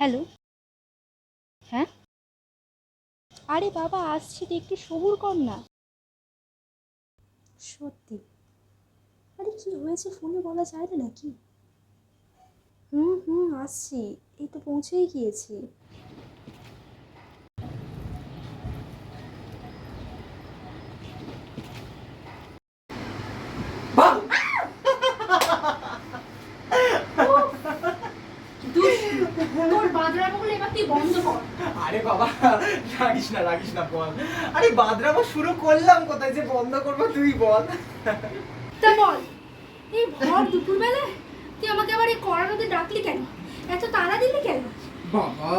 Hello হ্যাঁ? আরে বাবা আসছি তো একটু সবুর কর না সত্যি? আরে কি হয়েছে ফোনে বলা যায় না নাকি? হুম হুম আসছি। এই তো পৌঁছেই গিয়েছি তোর বাদরামগুলো এবার তুই বন্ধ কর আরে বাবা রাগিস না রাগিস না বল। আরে বাদরামো শুরু করলাম কোথায় যে বন্ধ করব তুই বল। তা বল এই ভর দুপুরবেলায় তুই আমাকে আবার এই কড়ানোতে ডাকলি কেন? এত তাড়া দিলি কেন? বাবা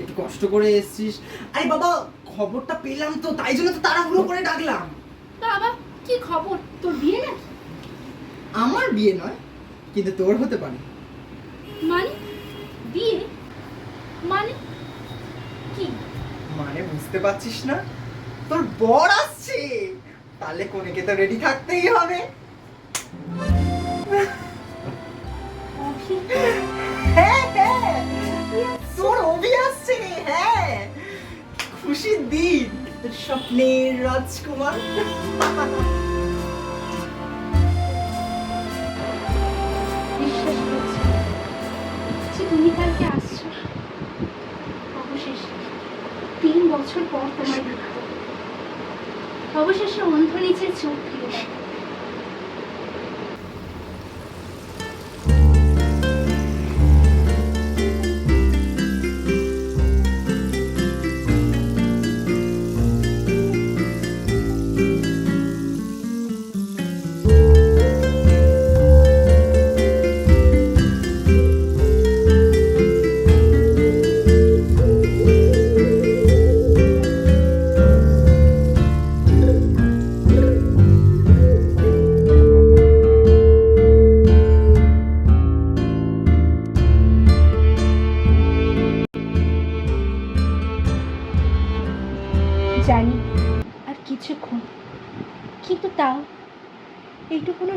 একটু কষ্ট করে এসেছিস। আরে বাবা খবরটা পেলাম তো তাই জন্য তো তাড়াহুড়ো করে ডাকলাম। তা আবার কি খবর? তোর বিয়ে নাকি? আমার বিয়ে নয় কিন্তু তোর হতে পারে। মানে বিয়ে মানে কি মানে বুঝতে পারছিস না? তোর বর আসছে। তাহলে কোনেকে তো রেডি থাকতেই হবে। হ্যাঁ হ্যাঁ। তোর অভি আসছে রে হ্যাঁ। খুশির দিন। স্বপ্নের রাজকুমার। অবশেষে অন্ধ নিচের চোখ ফিরে দেখো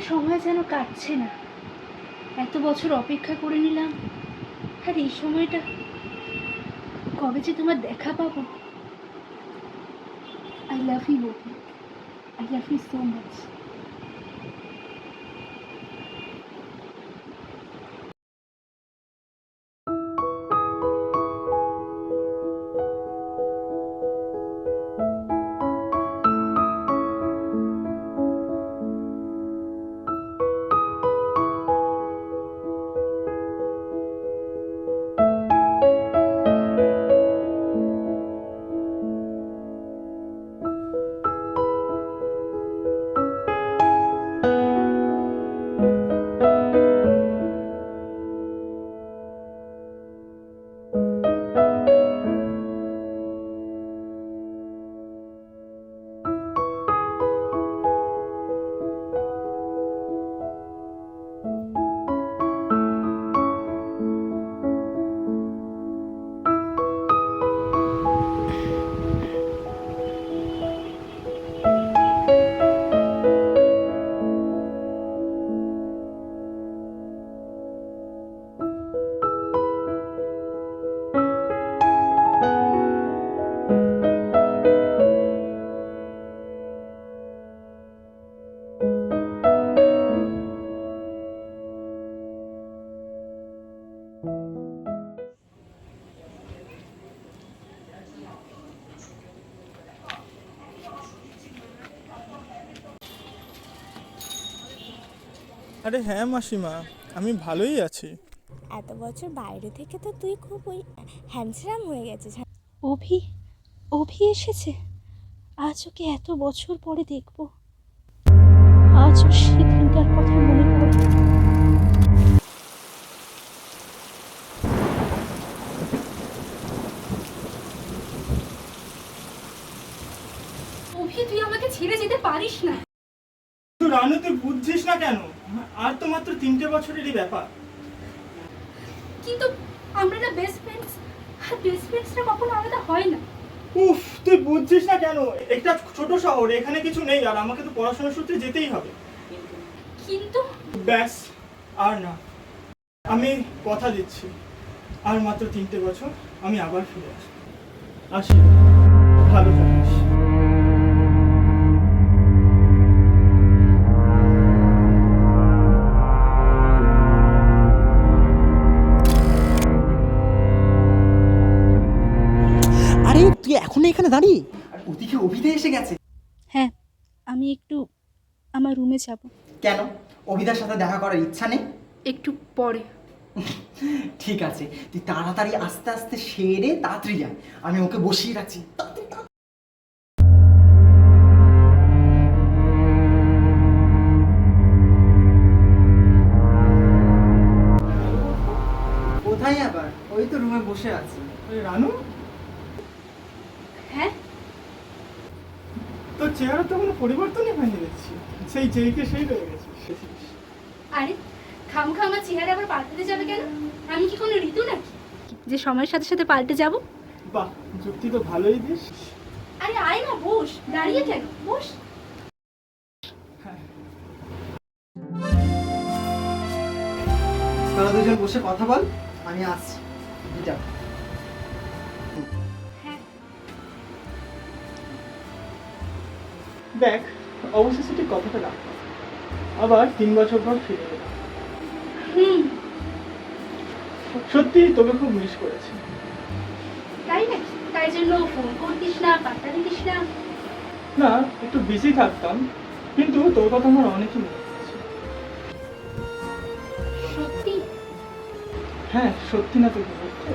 সময় যেন কাটছে না। এত বছর অপেক্ষা করে নিলাম। আর এই সময়টা কবে যে তোমার দেখা পাবো? I love you I love you so much আরে হ্যাঁ মাসিমা আমি ভালোই আছি। এত বছর বাইরে থেকে তো তুই খুব ওই হ্যান্ডসাম হয়ে গেছিস। অভি অভি এসেছে। আজ ওকে এত বছর পরে দেখব। আজ ওর সেদিনকার কথা মনে পড়ে। অভি তুই আমাকে ছেড়ে যেতে পারিস না। রানু তুই বুঝছিস না কেন? আর তো মাত্র তিনটে বছরেরই ব্যাপার। কিন্তু আমরা না বেস্ট ফ্রেন্ডস আর বেস্ট ফ্রেন্ডসরা কখনো আলাদা হয় না। উফ তুই বুঝছিস না কেন? একটা ছোট শহর এখানে কিছু নেই আর আমাকে তো পড়াশোনার সূত্রে যেতেই হবে। কিন্তু ব্যাস আর না। আমি কথা দিচ্ছি। আর মাত্র তিনটে বছর আমি আবার ফিরে আসব। আসি। ভালো থাকিস দাঁড়িয়ে? ওদিকে অভিদা এসে গেছে। হ্যাঁ আমি একটু আমার রুমে যাব। কেন? অভিদার সাথে দেখা করার ইচ্ছা নেই? একটু পরে। ঠিক আছে তুই তাড়াতাড়ি আস্তে আস্তে সেরে তাড়াতাড়ি যায় আমি ওকে বসিয়ে রাখছি। কোথায় আবার? ওই তো রুমে বসে আছি আরে রানু হ্যাঁ তোর চেহারা তো কোনো পরিবর্তনই হয়নি দেখছি। সেই যেইকে সেই রয়ে গেছিস আরে খামখা আমার চেহারা আবার পাল্টাতে যাবে কেন? আমি কি কোনো ঋতু নাকি? যে সময়ের সাথে সাথে পাল্টে যাব? বাহ যুক্তি তো ভালোই দিস। আরে আয় না বস। দাঁড়িয়ে কেন? বস। তোরা দুজন বসে কথা বল আমি আসছি। যা দেখ অবশেষে ঠিক কথাটা রাখলাম আবার তিন বছর পর ফিরে এলাম সত্যি তোকে খুব মিস করেছি। তাই তাই জন্য ফোন করতিস না পাত্তা দিতিস না। না একটু বিজি থাকতাম কিন্তু তোর কথা আমার অনেকই মনে পড়ছে। সত্যি? হ্যাঁ সত্যি না তোকে বলতে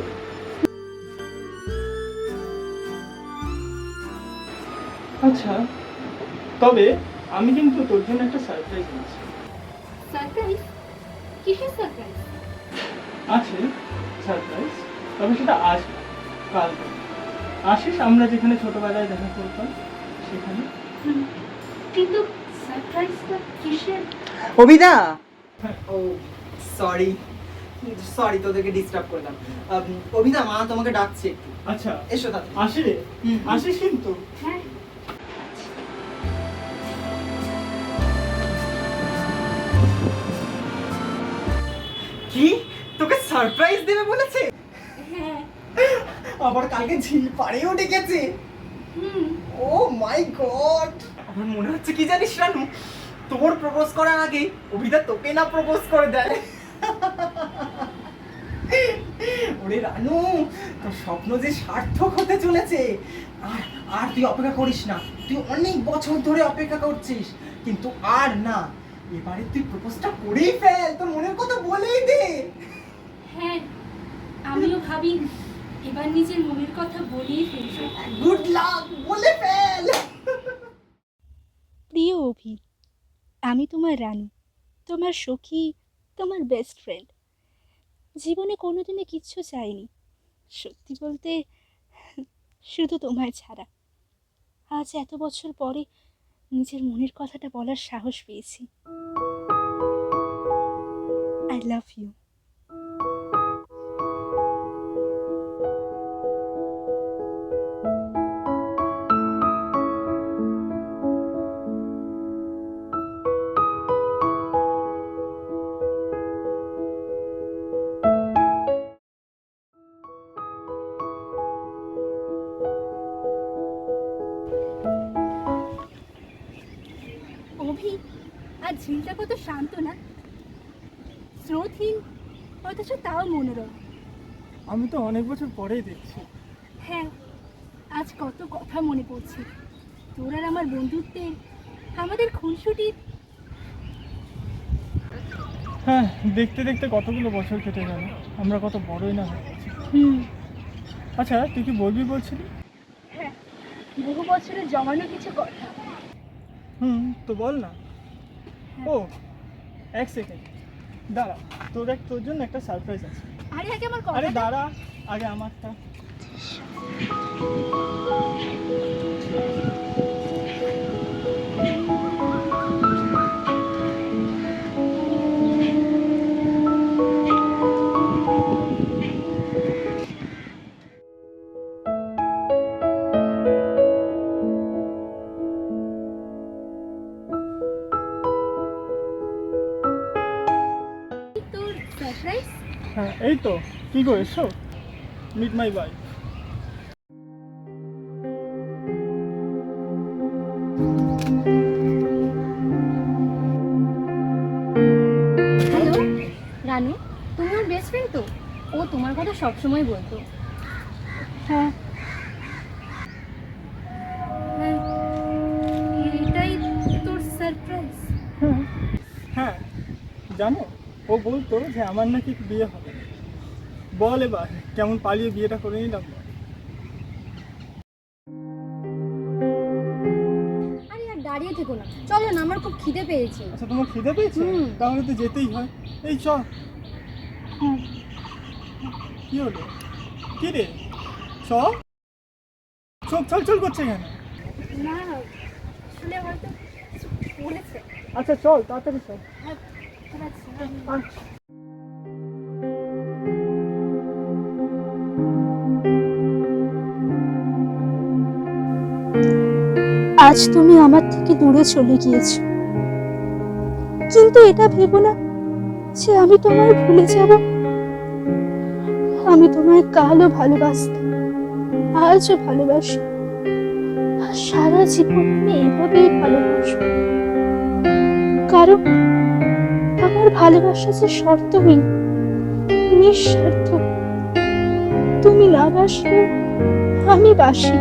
আচ্ছা তবে আমি কিন্তু তোর জন্য একটা সারপ্রাইজ নিয়েছি সারপ্রাইজ কিসের সারপ্রাইজ আছে সারপ্রাইজ তবে সেটা আজ কাল। আসিস আমরা যেখানে ছোটবেলায় দেখা করতাম সেখানে। কিন্তু সারপ্রাইজটা কিসের? অভিদা! হ্যাঁ। ও সরি সরি তোদেরকে ডিস্টার্ব করলাম। অভিদা মা তোমাকে ডাকছে একটু। আচ্ছা এসো তাড়াতাড়ি আসি রে হুম। আসিস কিন্তু? হ্যাঁ। কি? তোকে সারপ্রাইজ দেবে বলেছে? হ্যাঁ। আবার কালকে ঝিল পাড়েও ডেকেছে। ও মাই গড আমার মনে হচ্ছে কি জানিস রানু? তোর প্রপোজ করার আগে অভিদা তোকে না প্রপোজ করে দেয়। ওরে রানু তোর স্বপ্ন যে সার্থক হতে চলেছে আর আর তুই অপেক্ষা করিস না। তুই অনেক বছর ধরে অপেক্ষা করছিস কিন্তু আর না। এবারে তুই প্রপোজটা করেই ফেল তোর মনের কথা বলেই দে। হ্যাঁ আমিও ভাবি এবার নিজের মনের কথা বলেই ফেলব গুড লাক বলে ফেল। প্রিয় অভি আমি তোমার রানু তোমার সখী তোমার বেস্ট ফ্রেন্ড জীবনে কোনোদিনও কিচ্ছু চাইনি। সত্যি বলতে শুধু তোমায় ছাড়া। আজ এত বছর পরে নিজের মনের কথাটা বলার সাহস পেয়েছি। আই লাভ ইউ আর ঝিলটা কত শান্ত না? স্রোতহীন অথচ তাও মনোরম। আমি তো অনেক বছর পরেই দেখছি। হ্যাঁ আজ কত কথা মনে পড়ছে। তোর আর আমার বন্ধুত্বের আমাদের খুনসুটির হ্যাঁ দেখতে দেখতে কতগুলো বছর কেটে গেল। আমরা কত বড়ই না হয়ে হুম। আচ্ছা তুই কি বলবি বলছিলি? হ্যাঁ বহু বছরের জমানো কিছু কথা। হুম তো বল না। ও এক সেকেন্ড। দাঁড়া তোর এক তোর জন্য একটা সারপ্রাইজ আছে। আরে আগে আমার আরে দাঁড়া আগে আমারটা। এই তো কি গো এসো? Meet my bye hello Ranu তুমি ওর বেস্ট ফ্রেন্ড তো? ও তোমার কথা সবসময় বলতো। হ্যাঁ। হ্যাঁ এটাই তোর সারপ্রাইজ হ্যাঁ হ্যাঁ জানো ও বলতো যে আমার নাকি বিয়ে হবে। বল এবার কেমন পালিয়ে বিয়েটা করে নিলাম? আরে আর দাঁড়িয়ে থেকো না। চলো না আমার খুব খিদে পেয়েছে। আচ্ছা তোমার খিদে পেয়েছে? হুম। তাহলে তো যেতেই হয়। এই চ হ্যাঁ কি হলো? কি রে? চ চোখ চল চল করছে কেন? না আসলে হয়তো বলেছে। আচ্ছা চল তাড়াতাড়ি চল। হ্যাঁ ঠিক আছে আজ তুমি আমার থেকে দূরে চলে গিয়েছো। কিন্তু এটা ভেবো না যে আমি তোমায় ভুলে যাব। আমি তোমায় কালও ভালোবাসতাম, আজও ভালোবাসি। সারা জীবন আমি এভাবেই ভালোবাসবো কারণ আমার ভালোবাসা যে শর্তহীন, নিঃস্বার্থ। তুমি না বাসলে আমি বাসি।